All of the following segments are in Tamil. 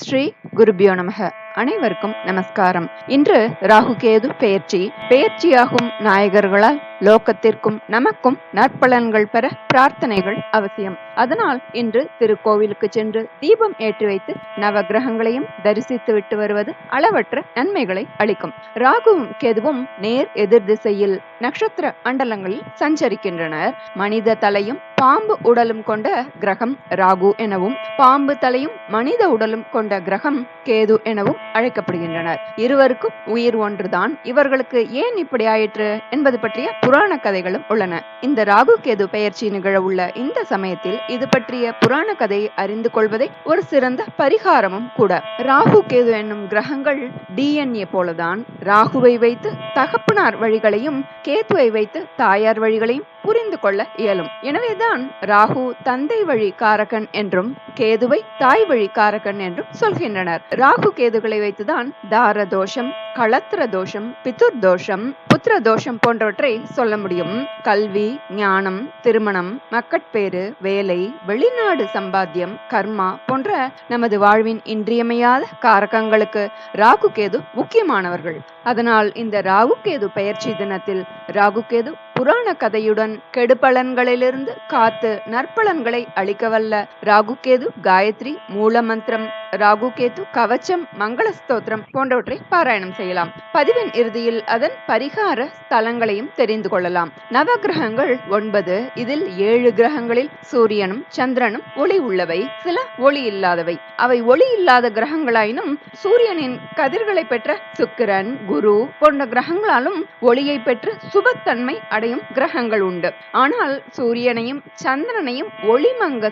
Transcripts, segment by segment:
ஸ்ரீ குருபியோ நமக. அனைவருக்கும் நமஸ்காரம். இன்று ராகு கேது பெயர்ச்சி. பெயர்ச்சியாகும் நாயகர்களால் லோகத்திற்கும் நமக்கும் நற்பலன்கள் பெற பிரார்த்தனைகள் அவசியம். அதனால் இன்று திருக்கோவிலுக்கு சென்று தீபம் ஏற்றி வைத்து நவ கிரகங்களையும் தரிசித்து விட்டு வருவது அளவற்ற நன்மைகளை அளிக்கும். ராகுவும் கேதுவும் நேர் எதிர் திசையில் நட்சத்திர மண்டலங்களில் சஞ்சரிக்கின்றனர். மனித தலையும் பாம்பு உடலும் கொண்ட கிரகம் ராகு எனவும் பாம்பு தலையும் மனித உடலும் கொண்ட கிரகம் கேது எனவும் அழைக்கப்படுகின்றனர். இருவருக்கும் உயிர் ஒன்றுதான். இவர்களுக்கு ஏன் இப்படி ஆயிற்று? என்பது பற்றிய புராண கதைகளும் உள்ளன. இந்த ராகு கேது பெயர்ச்சி நிகழ உள்ள இந்த சமயத்தில் இது பற்றிய புராண கதையை அறிந்து கொள்வதை ஒரு சிறந்த பரிகாரமும் கூட. ராகு கேது என்னும் கிரகங்கள் டிஎன்ஏ போலதான் ராகுவை வைத்து தகப்பனார் வழிகளையும் கேதுவை வைத்து தாயார் வழிகளையும் புரிந்து கொள்ள இயலும். எனவேதான் ராகு தந்தை வழி காரகன் என்றும் கேதுவை தாய் வழி காரகன் என்றும் சொல்கின்றனர். ராகு கேதுகளை வைத்துதான் தார தோஷம் களத்திர தோஷம் பித்துர் தோஷம் புத்திர தோஷம் போன்றவற்றை சொல்ல முடியும். கல்வி ஞானம் திருமணம் மக்கட்பேறு வேலை வெளிநாடு சம்பாத்தியம் கர்மா போன்ற நமது வாழ்வின் இன்றியமையாத காரகங்களுக்கு ராகு கேது முக்கியமானவர்கள். அதனால் இந்த ராகு கேது பயிற்சி தினத்தில் ராகு கேது புராண கதையுடன் கெடுபலன்களிலிருந்து காத்து நற்பலன்களை அளிக்கவல்ல. ராகுகேது காயத்ரி மூலமந்திரம். ராகுகேது கவச்சம் மங்கள ஸ்தோத்திரம் போன்றவற்றை பாராயணம் செய்யலாம். பதிவின் இறுதியில் அதன் பரிகார ஸ்தலங்களையும் தெரிந்து கொள்ளலாம். நவ கிரகங்கள் ஒன்பது இதில் ஏழு கிரகங்களில் சூரியனும் சந்திரனும் ஒளி உள்ளவை. சில ஒளி இல்லாதவை. அவை ஒளி இல்லாத கிரகங்களாயினும் சூரியனின் கதிர்களை பெற்ற சுக்கிரன் குரு போன்ற கிரகங்களாலும் ஒளியை பெற்று சுபத்தன்மை அடை அடையும் கிரகங்கள் உண்டு. ஆனால் சூரியனையும் சந்திரனையும் ஒளிமங்க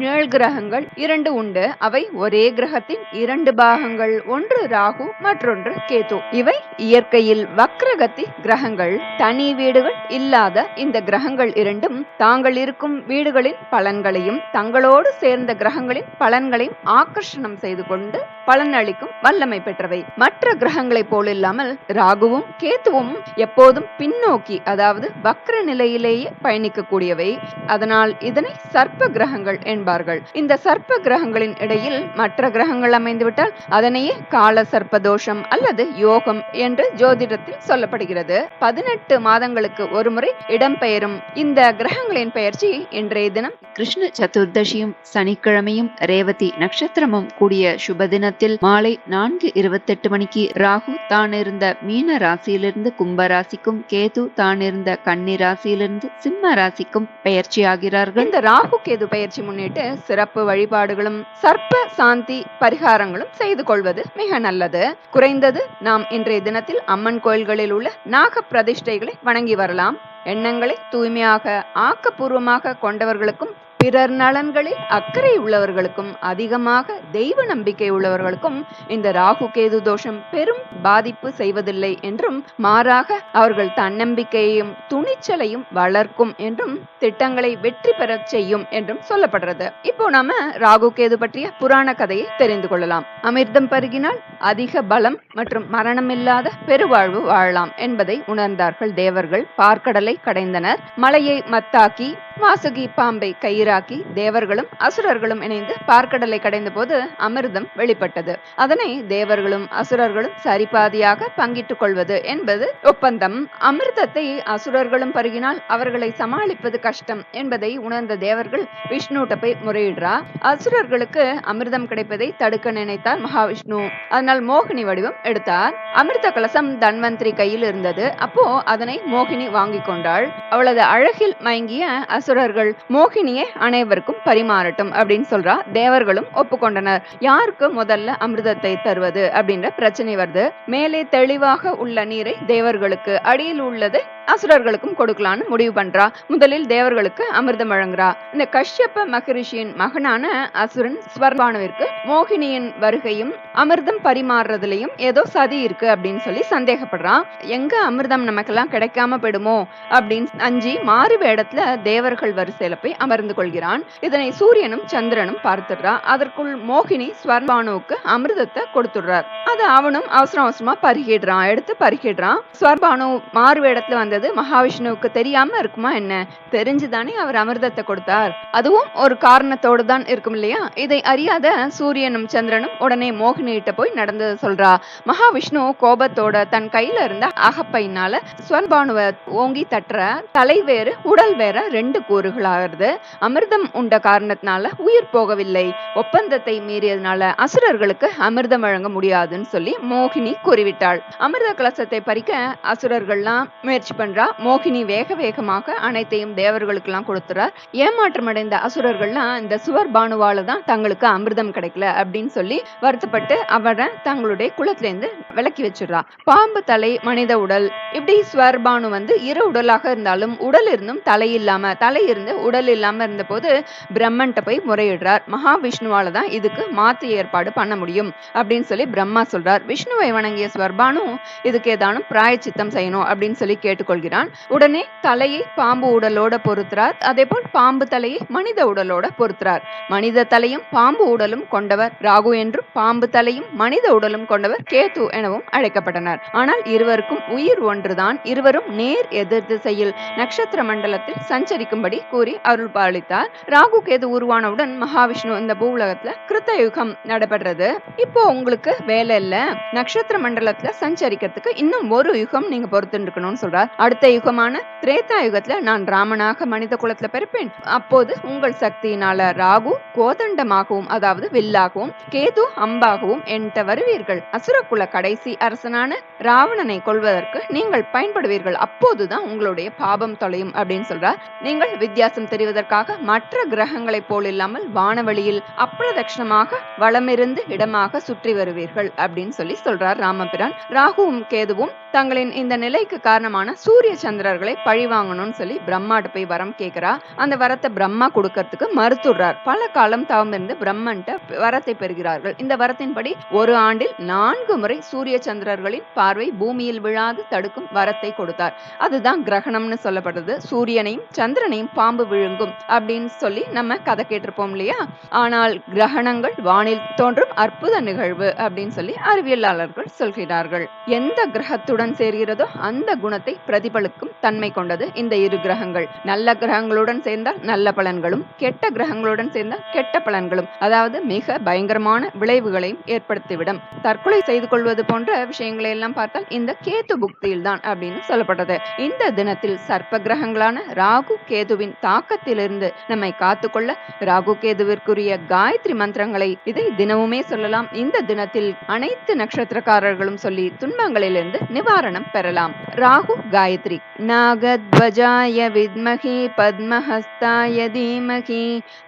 நிழல் கிரகங்கள் இரண்டு உண்டு. அவை ஒரே கிரகத்தின் இரண்டு பாகங்கள் ஒன்று ராகு மற்றொன்று கேது. இவை இயற்கையில் வக்ரகத்தி கிரகங்கள். தனி வீடுகள் இல்லாத இந்த கிரகங்கள் இரண்டும் தாங்கள் இருக்கும் வீடுகளின் பலன்களையும் தங்களோடு சேர்ந்த கிரகங்களின் பலன்களையும் ஆக்கர்ஷணம் செய்து கொண்டு பலனளிக்கும் வல்லமை பெற்றவை. மற்ற கிரகங்களைப் போலில்லாமல் ராகுவும் கேத்துவும் எப்போதும் பின்னோக்கி அதாவது வக்ர நிலையிலேயே பயணிக்கக்கூடியவை. அதனால் இதனை சர்ப்ப கிரகங்கள் என்பார்கள். இந்த சர்ப்ப கிரகங்களின் இடையில் மற்ற கிரகங்கள் அமைந்துவிட்டால் அதனையே கால சர்ப்ப தோஷம் அல்லது யோகம் என்று ஜோதிடத்தில் சொல்லப்படுகிறது. பதினெட்டு மாதங்களுக்கு ஒருமுறை இடம்பெயரும் இந்த கிரகங்களின் பெயர்ச்சி இன்றைய தினம். கிருஷ்ண சதுர்தசியும் சனிக்கிழமையும் ரேவதி நட்சத்திரமும் கூடிய சுப தினத்தில் மாலை நான்கு இருபத்தெட்டு மணிக்கு ராகு தான் இருந்த மீன ராசியிலிருந்து கும்ப ராசிக்கும் கேது தான் இருந்த கன்னி ராசியிலிருந்து சிம்ம ராசிக்கும் பெயர்ச்சியாகிறார்கள். இந்த ராகு கேது பயிற்சி முன்னிட்டு சிறப்பு வழிபாடுகளும் சர்ப்ப சாந்தி பரிகாரங்களும் செய்து கொள்வது மிக நல்லது. குறைந்தது நாம் இன்றைய தினத்தில் அம்மன் கோயில்களில் உள்ள நாக பிரதிஷ்டைகளை வணங்கி வரலாம். எண்ணங்களை தூய்மையாக ஆக்கப்பூர்வமாக கொண்டவர்களுக்கும் பிறர் நலன்களில் அக்கறை உள்ளவர்களுக்கும் அதிகமாக தெய்வ நம்பிக்கை உள்ளவர்களுக்கும் இந்த ராகு கேது தோஷம் பெரும் பாதிப்பு செய்வதில்லை என்றும் மாறாக அவர்கள் தன்னம்பிக்கையையும் துணிச்சலையும் வளர்க்கும் என்றும் திட்டங்களை வெற்றி பெறச் செய்யும் என்றும் சொல்லப்படுறது. இப்போ நாம ராகு கேது பற்றிய புராண கதையை தெரிந்து கொள்ளலாம். அமிர்தம் பருகினால் அதிக பலம் மற்றும் மரணமில்லாத பெருவாழ்வு வாழலாம் என்பதை உணர்ந்தார்கள் தேவர்கள். பார்க்கடலை கடைந்தனர். மலையை மத்தாக்கி வாசுகி பாம்பை கயிறாக்கி தேவர்களும் அசுரர்களும் இணைந்து பார்க்கடலை கடைந்த போது அமிர்தம் வெளிப்பட்டது. அதனை தேவர்களும் அசுரர்களும் சரிபாதியாக பங்கிட்டுக் கொள்வது என்பது ஒப்பந்தம். அமிர்தத்தை அசுரர்களும் பருகினால் அவர்களை சமாளிப்பது கஷ்டம் என்பதை உணர்ந்த தேவர்கள் விஷ்ணுட்ட போய் முறையிடுறா. அசுரர்களுக்கு அமிர்தம் கிடைப்பதை தடுக்க நினைத்தார் மகாவிஷ்ணு. அதனால் மோகினி வடிவம் எடுத்தார். அமிர்த கலசம் தன்வந்திரி கையில் இருந்தது. அப்போ அதனை மோகினி வாங்கி கொண்டாள். அவளது அழகில் மயங்கிய அசு அசுரர்கள் மோகினியை அனைவருக்கும் பரிமாறட்டும் அப்படின்னு சொல்றா. தேவர்களும் ஒப்புக்கொண்டனர். யாருக்கு முதல்ல அமிர்தத்தை தருவது? அப்படின்ற பிரச்சனை வருது. மேலே தெளிவாக உள்ள நீரை தேவர்களுக்கு அடியில் உள்ளதை அசுரர்களுக்கும் கொடுக்கலான்னு முடிவு பண்றா. முதலில் தேவர்களுக்கு அமிர்தம் வழங்குறா. இந்த கஷ்யப்ப மகரிஷியின் மகனான அசுரன் ஸ்வர்பானுவிற்கு மோகினியின் வருகையும் அமிர்தம் பரிமாறுறதுலயும் ஏதோ சதி இருக்கு அப்படின்னு சொல்லி சந்தேகப்படுறான் எங்க அமிர்தம் நமக்கெல்லாம் கிடைக்காம போயிடுமோ? அப்படின்னு அஞ்சி மாறு வேடத்துல தேவர்கள் வரிசையில போய் அமர்ந்து கொள்கிறான். இதனை சூரியனும் சந்திரனும் பார்த்துடுறா. அதற்குள் மோகினி ஸ்வர்பானுவுக்கு அமிர்தத்தை கொடுத்துடுறார். அது அவனும் அவசர அவசரமா பருகிடுறான். எடுத்து பருகிடுறான். ஸ்வர்பானு மாறு வேடத்துல வந்தது மகாவிஷ்ணுவுக்கு தெரியாம இருக்குமா என்ன? தெரிஞ்சுதானே அவர் அமிர்தத்தை கொடுத்தார். அதுவும் ஒரு காரணத்தோடு தான் இருக்கும் இல்லையா? இதை அறியாத சூரியனும் சந்திரனும் உடனே மோகினிகிட்ட போய் நடந்ததை சொல்றா. மகாவிஷ்ணு கோபத்தோட தன் கையில இருந்த அகப்பையினால ஸ்வர்பானுவை ஓங்கி தட்டுற. தலை வேறு உடல் வேற ரெண்டு கூறுகளாகிறது. அமிர்தம் உண்ட காரணத்தினால உயிர் போகவில்லை. ஒப்பந்தத்தை மீறியதுனால அசுரர்களுக்கு அமிர்தம் வழங்க முடியாதுன்னு சொல்லி மோகினி கூறிவிட்டாள். அமிர்த கலசத்தை பறிக்க அசுரர்கள்லாம் முயற்சி பண்றா. மோகினி வேக வேகமாக அனைத்தையும் தேவர்களுக்கு எல்லாம் கொடுத்துறார். ஏமாற்றமடைந்த அசுரர்கள்லாம் இந்த சுவர் பானுவால தான் தங்களுக்கு அமிர்தம் கிடைக்கல அப்படின்னு சொல்லி வருத்தப்பட்டு அவரை தங்களுடைய குளத்திலேருந்து விலக்கி வச்சிடுறா. பாம்பு தலை மனித உடல். இப்படி ஸ்வர்பானு வந்து இரு உடலாக இருந்தாலும் உடல் இருந்தும் தலை இல்லாம தலை இருந்து உடல் இல்லாமல் இருந்தபோது பிரம்மன்ட்ட போய் முறையிடுறார். மகாவிஷ்ணுவால தான் இதுக்கு மாத்து ஏற்பாடு பண்ண முடியும் அப்படின்னு சொல்லி பிரம்மா சொல்றார். விஷ்ணுவை வணங்கிய ஸ்வர்பானு இதுக்கு ஏதானும் பிராயச்சித்தம் செய்யணும் அப்படின்னு சொல்லி கேட்டுக்கொள்கிறான். உடனே தலையை பாம்பு உடலோட பொருத்துறார். அதே போல் பாம்பு தலையை மனித உடலோட பொருத்துறார். மனித தலையும் பாம்பு உடலும் கொண்டவர். ராகு என்றும் பாம்பு தலையும் மனித உடலும் கொண்டவர் கேத்து எனவும் அழைக்கப்பட்டனர். ஆனால் இருவருக்கும் உயிர் ஒன்றுதான். இருவரும் நேர் எதிர் திசையில் நட்சத்திர மண்டலத்தில் சஞ்சரிக்கும் சஞ்சரிக்கும்படி கூறி அருள் பாலித்தார் ராகு கேது உருவானவுடன் மகாவிஷ்ணு இந்த பூவுலகத்துல கிருத்த யுகம் நடைபெறது இப்போ உங்களுக்கு வேலை இல்ல. நட்சத்திர மண்டலத்துல சஞ்சரிக்கிறதுக்கு இன்னும் ஒரு யுகம் நீங்க பொறுத்து இருக்கணும்னு சொல்றார். அடுத்த யுகமான திரேதா யுகத்துல நான் ராமனாக மனித குலத்துல பிறப்பேன். அப்போது உங்கள் சக்தியினால ராகு கோதண்டமாகவும் அதாவது வில்லாகவும் கேது அம்பாகவும் என்கிட்ட வருவீர்கள். அசுரகுல கடைசி அரசனான ராவணனை கொள்வதற்கு நீங்கள் பயன்படுவீர்கள். அப்போதுதான் உங்களுடைய பாபம் தொலையும் அப்படின்னு சொல்றார். நீங்கள் வித்தியாசம் தெரிவதற்காக மற்ற கிரகங்களைப் போல் இல்லாமல் வானவெளியில் அப்பிரதட்சணமாக வளமிருந்து இடமாக சுற்றி வருவீர்கள் அப்படின்னு சொல்லி சொல்றார் ராமபிரான். ராகுவும் கேதுவும் தங்களின் இந்த நிலைக்கு காரணமான சூரிய சந்திரர்களை பழி வாங்கணும்னு சொல்லி பிரம்மாட்ட போய் வரம் கேட்கிறா. அந்த வரத்தை பிரம்மா கொடுக்கறதுக்கு மறுத்துடுறார். பல காலம் தவம் இருந்து பிரம்மன்ட்ட வரத்தை பெறுகிறார்கள். இந்த வரத்தின்படி ஒரு ஆண்டில் நான்கு முறை சூரிய சந்திரர்களின் பார்வை பூமியில் விழாது தடுக்கும் வரத்தை கொடுத்தார். அதுதான் கிரகணம்னு சொல்லப்படுது சூரியனையும் சந்திரனையும் பாம்பு விழுங்கும் அப்படின்னு சொல்லி நம்ம கதை கேட்டிருப்போம் இல்லையா? ஆனால் கிரகணங்கள் வானில் தோன்றும் அற்புத நிகழ்வு அப்படின்னு சொல்லி அறிவியலாளர்கள் சொல்கிறார்கள். எந்த கிரகத்துடன் சேர்கிறதோ அந்த குணத்தை பிரதிபலிக்கும் தன்மை கொண்டது இந்த இரு கிரகங்கள். நல்ல கிரகங்களுடன் சேர்ந்தால் நல்ல பலன்களும் கெட்ட கிரகங்களுடன் சேர்ந்தால் கெட்ட பலன்களும் அதாவது மிக பயங்கரமான விளைவுகளையும் ஏற்படுத்திவிடும். தற்கொலை செய்து கொள்வது போன்ற விஷயங்களை எல்லாம் பார்த்தால் இந்த கேத்து புக்தியில் தான் அப்படின்னு சொல்லப்பட்டது இந்த தினத்தில் சர்ப்ப கிரகங்களான ராகு கேது கேதுவின் தாக்கத்திலிருந்து நம்மை காத்துக்கொள்ள ராகு கேதுவிற்குரிய காயத்ரி மந்திரங்களை இதை தினமுமே சொல்லலாம் இந்த தினத்தில் அனைத்து நட்சத்திரக்காரர்களும் சொல்லி துன்பங்களிலிருந்து நிவாரணம் பெறலாம் ராகு காயத்ரி நாகத்வஜாய வித்மகி பத்மஹஸ்தாய தீமகி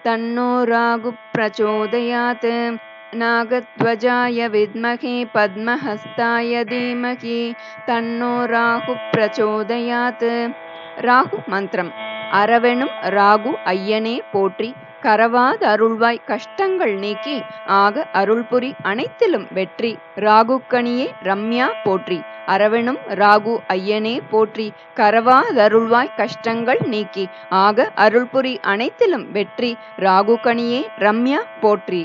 தன்னோ ராகு பிரச்சோதயாத் नागध्वजाय विद्महे पद्महस्ताय धीमहि तन्नो ராகு பிரச்சோதயாத் ராகு மந்திரம் அரவெனும் ராகு ஐயனே போற்றி கரவாத அருள்வாய் கஷ்டங்கள் நீக்கி ஆக அருள்புரி அனைத்திலும் வெற்றி. ராகுக்கணியே ரம்யா போற்றி அரவெனும் ராகு ஐயனே போற்றி கரவாதருள்வாய் கஷ்டங்கள் நீக்கி ஆக அருள்புரி அனைத்திலும் வெற்றி. ராகுகணியே ரம்யா போற்றி.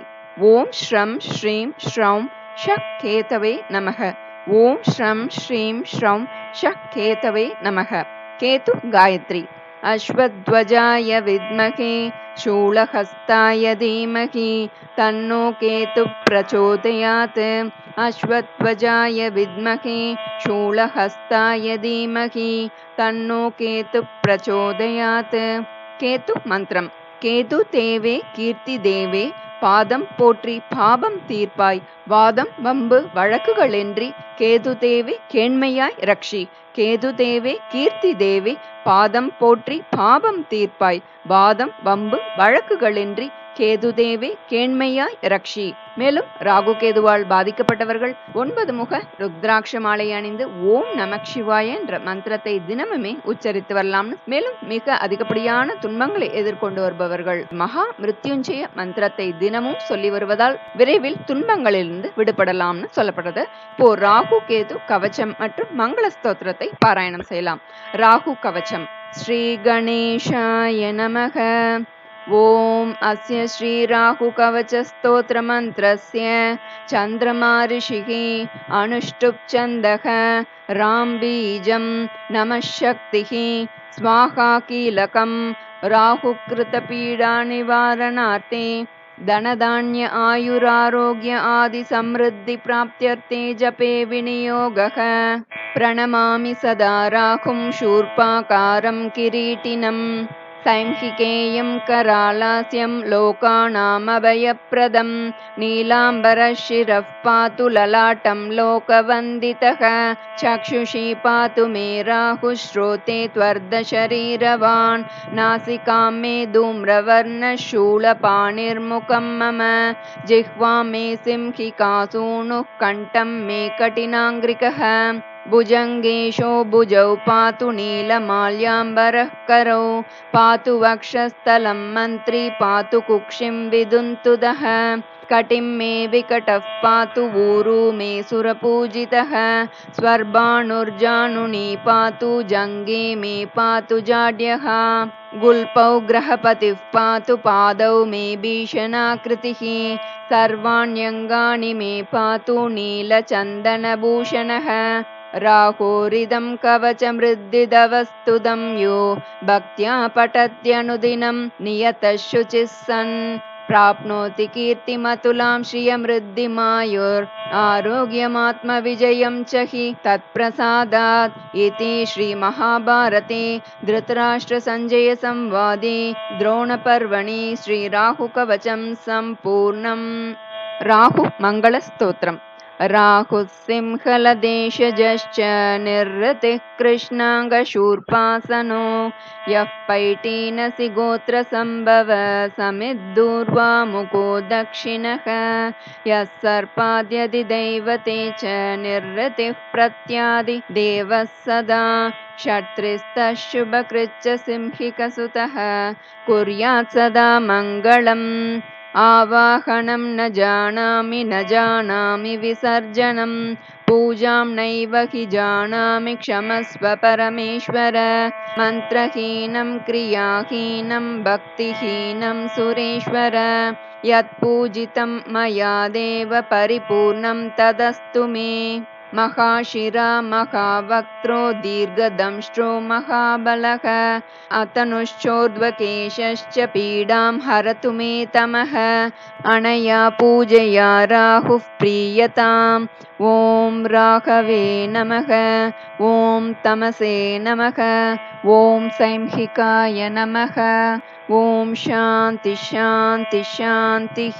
ஓம் ஸ்ரம் ஸ்ரீம் ஸ்ரௌம் ஷக் கேதவே நமக. ஓம் ஸ்ரம் ஸ்ரீம் ஸ்ரௌம் ஷக் கேதவே நமக. கேது காயத்ரி. अश्वध्वजाय विद्महे शूलहस्ताय धीमहि तन्नो केतु प्रचोदयात्। अश्वध्वजाय विद्महे शूलहस्ताय धीमहि तन्नो केतु प्रचोदयात्। केतुः मन्त्रं केतु देवे कीर्तिदेवे பாதம் போற்றி பாபம் தீர்ப்பாய். வாதம் வம்பு வழக்குகளென்றி கேது தேவே கேண்மையாய் ரக்ஷி கேது தேவே கீர்த்தி தேவி பாதம் போற்றி பாபம் தீர்ப்பாய். வாதம் வம்பு வழக்குகளின்றி கேதுதேவே கேண்மையாய் ரக்ஷி மேலும் ராகு கேதுவால் பாதிக்கப்பட்டவர்கள் ஒன்பது முக ருத்ராட்ச மாலை அணிந்து ஓம் நமக் சிவாய என்ற மந்திரத்தை தினமுமே உச்சரித்து வரலாம்னு. மேலும் மிக அதிகப்படியான துன்பங்களை எதிர்கொண்டு வருபவர்கள் மகா மிருத்யுஞ்சய மந்திரத்தை தினமும் சொல்லி வருவதால் விரைவில் துன்பங்களிலிருந்து விடுபடலாம்னு சொல்லப்படுது. இப்போ ராகு கேது கவச்சம் மற்றும் மங்கள ஸ்தோத்திரத்தை பாராயணம் செய்யலாம். ராகு கவச்சம். ஸ்ரீ கணேஷாய நமக. ॐ अस्य श्रीराहुकवचस्तोत्रमन्त्रस्य चन्द्रमा ऋषिः अनुष्टुप्छन्दः राम्बीजं नमः शक्तिः स्वाहा कीलकं राहुकृतपीडानिवारणार्थे धनधान्य आयुरारोग्य आदिसमृद्धिप्राप्त्यर्थे जपे विनियोगः। प्रणमामि सदा राहुं शूर्पाकारं किरीटिनम् सैंहिकेयं करालास्यं लोकानामभयप्रदं नीलाम्बरशिरः पातु ललाटं लोकवन्दितः। चक्षुषी पातु मे राहुश्रोते त्वर्धशरीरवान् नासिकां मे धूम्रवर्णशूलपाणिर्मुखं मम। जिह्वां मे सिंहिकासूनुः कण्ठं मे कठिनाङ्ग्रिकः भुजङ्गेशो भुजौ पातु नीलमाल्याम्बरः करौ पातु वक्षस्थलं मन्त्री पातु कुक्षिं विदुन्तुदः कटिं मे विकटः पातु ऊरू मे सुरपूजितः। स्वर्बाणुर्जानुनी पातु जङ्गे मे पातु जाड्यः। गुल्पौ ग्रहपतिः पातु पादौ मे भीषणाकृतिः। सर्वाण्यङ्गानि मे पातु नीलचन्दनभूषणः राहोरिदं कवचमृद्दिदवस्तुदं यो भक्त्या पठत्यनुदिनं नियतः शुचिः सन् प्राप्नोति कीर्तिमतुलां श्रियमृद्धिमायुर् आरोग्यमात्मविजयं च हि तत्प्रसादात्। इति श्रीमहाभारते धृतराष्ट्रसञ्जयसंवादे द्रोणपर्वणि श्रीराहुकवचं सम्पूर्णम्। राहुमङ्गलस्तोत्रम् हुस्सिंहलदेशजश्च निरृतिः कृष्णाङ्गशूर्पासनो। यः पैटीनसि गोत्रसम्भव समिद्दूर्वामुको दक्षिणः यः सर्पाद्यदि दैवते च निरृति प्रत्यादि देवः सदा। षत्रिस्तशुभकृच्च सिंहिकसुतः। कुर्यात् सदा मङ्गलम्। आवाहनं न जानामि न जानामि विसर्जनं। पूजां नैव हि जानामि क्षमस्व परमेश्वर। मन्त्रहीनं क्रियाहीनं भक्तिहीनं सुरेश्वर। यत्पूजितं मया देव परिपूर्णं तदस्तु मे महाशिरा महावक्त्रो दीर्घदंष्ट्रो महाबलः। अतनुश्चोर्ध्वकेशश्च पीडां हरतु मे तमः। अनया पूजया राहुः प्रीयताम्। ॐ राघवे नमः। ॐ तमसे नमः। ॐ सैंहिकाय नमः। ॐ शान्ति शान्ति शान्तिः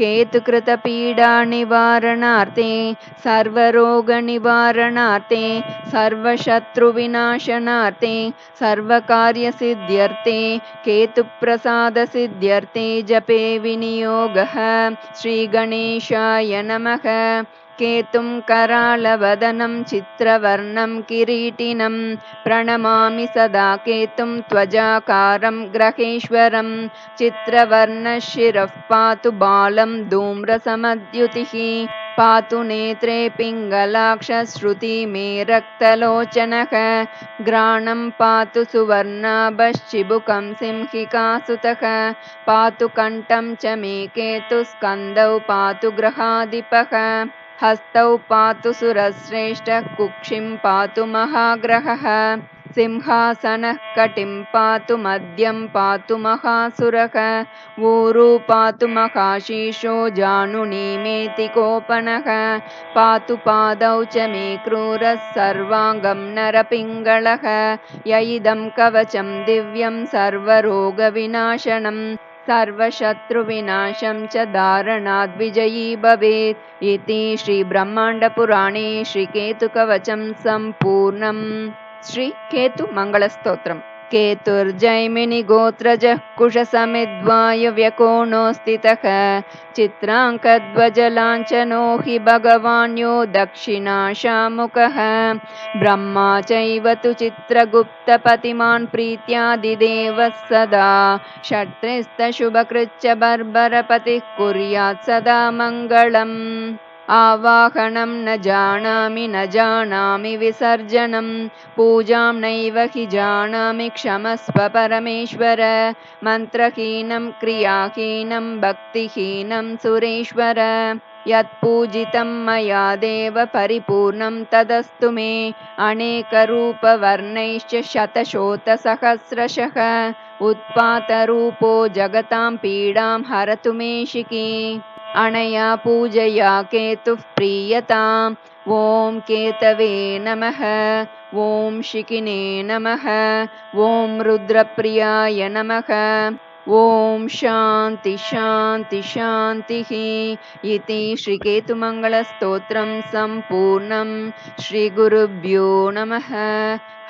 केतुकृतपीडानिवारणार्थे सर्वरोगनिवारणार्थे सर्वशत्रुविनाशनार्थे सर्वकार्यसिद्ध्यर्थे केतुप्रसादसिद्ध्यर्थे जपे विनियोगः श्रीगणेशाय नमः केतुं करालवदनं चित्रवर्णं किरीटिनं प्रणमामि सदा केतुं त्वजाकारं ग्रहेश्वरं। चित्रवर्णशिरः पातु बालं धूम्रसमद्युतिः पातु नेत्रे पिङ्गलाक्षश्रुति मे रक्तलोचनः घ्राणं पातु सुवर्णाभश्चिबुकं सिंहिकासुतः पातु कण्ठं च मे केतुस्कन्दौ पातु ग्रहाधिपः हस्तौ पातु सुरश्रेष्ठः कुक्षिं पातु महाग्रहः सिंहासनः कटिं पातु मध्यं पातु महासुरः ऊरू पातु महाशीषो जानुनीमेति कोपनः पातु पादौ च मे क्रूरः सर्वाङ्गं नरपिङ्गळः य इदं कवचं दिव्यं सर्वरोगविनाशनम् सर्वशत्रुविनाशं च धारणाद्विजयी भवेत्। इति श्रीब्रह्माण्डपुराणे श्रीकेतुकवचं सम्पूर्णम्। శ్రీ केतुर्जैमिनिगोत्रजः कुशसमिद्वायुव्यकोणोऽस्तितः चित्राङ्कध्वजलाञ्चनो हि भगवान्यो दक्षिणाशामुखः ब्रह्मा चैव तु चित्रगुप्तपतिमान् प्रीत्यादिदेवः सदा। षत्रिस्तशुभकृच्च बर्बरपतिः कुर्यात् सदा मङ्गलम्। आवाहनं न जानामि न जानामि विसर्जनं पूजां नैव हि जानामि क्षमस्व परमेश्वर। मन्त्रहीनं क्रियाहीनं भक्तिहीनं सुरेश्वर। यत्पूजितं मया देव परिपूर्णं तदस्तु मे। अनेकरूपवर्णैश्च शतशोतसहस्रशः। उत्पातरूपो जगतां पीडां हरतु मे शिकी अणया पूजया केतुः प्रीयताम्। ॐ केतवे नमः। ॐ शिकिने नमः। ॐ रुद्रप्रियाय नमः। ॐ शान्ति शान्ति शान्तिः। इति श्रीकेतुमङ्गलस्तोत्रं सम्पूर्णं श्रीगुरुभ्यो नमः।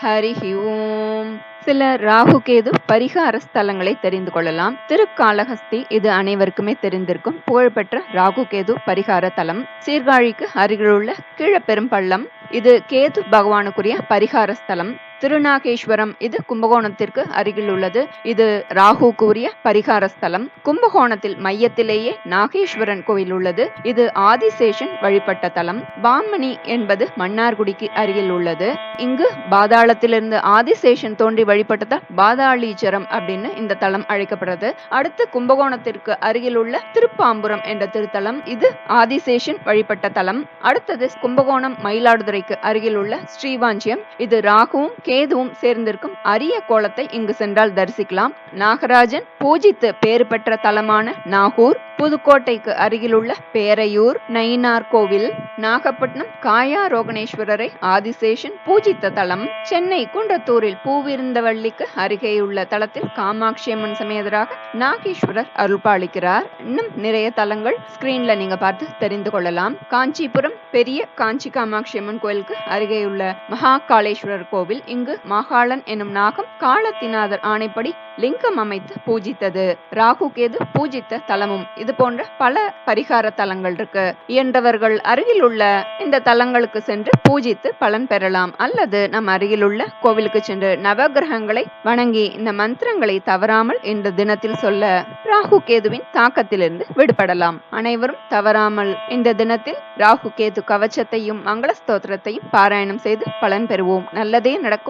हरिः ॐ சில ராகு கேது பரிகார ஸ்தலங்களை தெரிந்து கொள்ளலாம். திருக்காளஹஸ்தி இது அனைவருக்குமே தெரிந்திருக்கும். புகழ்பெற்ற ராகு கேது பரிகார தலம். சீர்காழிக்கு அருகிலுள்ள கீழப்பெரும்பள்ளம். இது கேது பகவானுக்குரிய பரிகார ஸ்தலம். திருநாகேஸ்வரம் இது கும்பகோணத்திற்கு அருகில் உள்ளது. இது ராகுக்கு உரிய பரிகார ஸ்தலம். கும்பகோணத்தில் மையத்திலேயே நாகேஸ்வரன் கோவில் உள்ளது. இது ஆதிசேஷன் வழிபட்ட தலம். பாமணி என்பது மன்னார்குடிக்கு அருகில் உள்ளது. இங்கு பாதாளத்திலிருந்து ஆதிசேஷன் தோன்றி வழிபட்டதால் பாதாளீச்சரம் அப்படின்னு இந்த தலம் அழைக்கப்படுறது. அடுத்து கும்பகோணத்திற்கு அருகில் உள்ள திருப்பாம்புரம் என்ற திருத்தலம். இது ஆதிசேஷன் வழிபட்ட தலம். அடுத்தது கும்பகோணம் மயிலாடுதுறைக்கு அருகில் உள்ள ஸ்ரீவாஞ்சியம். இது ராகுவும் கேதுவும் சேர்ந்திருக்கும் அரிய கோலத்தை இங்கு சென்றால் தரிசிக்கலாம். நாகராஜன் பூஜித்து பேறு பெற்ற தலமான நாகூர் புதுக்கோட்டைக்கு அருகிலுள்ள பேரையூர் நயினார் கோவில் நாகப்பட்டினம் காயா ரோகணேஸ்வரரை ஆதிசேஷன் பூஜித்த தலம் சென்னை குன்றத்தூரில் பூவிருந்தவள்ளிக்கு அருகேயுள்ள தலத்தில் காமாட்சி அம்மன் சமேதராக நாகேஸ்வரர் அருள்பாளிக்கிறார் இன்னும் நிறைய தலங்கள் ஸ்கிரீன்ல நீங்க பார்த்து தெரிந்து கொள்ளலாம். காஞ்சிபுரம் பெரிய காஞ்சி காமாட்சி அம்மன் கோயிலுக்கு அருகேயுள்ள மகா காளேஸ்வரர் கோவில் இங்கு இங்கு மாகாளன் எனும் நாகம் காலத்தினாதர் ஆணைப்படி லிங்கம் அமைத்து பூஜித்தது. ராகு கேது பூஜித்த தலமும் இது போன்ற பல பரிகார தலங்கள் இருக்கு. இயன்றவர்கள் அருகில் உள்ள இந்த தலங்களுக்கு சென்று பூஜித்து பலன் பெறலாம். அல்லது நம் அருகில் உள்ள கோவிலுக்கு சென்று நவகிரகங்களை வணங்கி இந்த மந்திரங்களை தவறாமல் இந்த தினத்தில் சொல்ல ராகு கேதுவின் தாக்கத்திலிருந்து விடுபடலாம். அனைவரும் தவறாமல் இந்த தினத்தில் ராகு கேது கவச்சத்தையும் மங்கள ஸ்தோத்திரத்தையும் பாராயணம் செய்து பலன் பெறுவோம். நல்லதே நடக்கும்.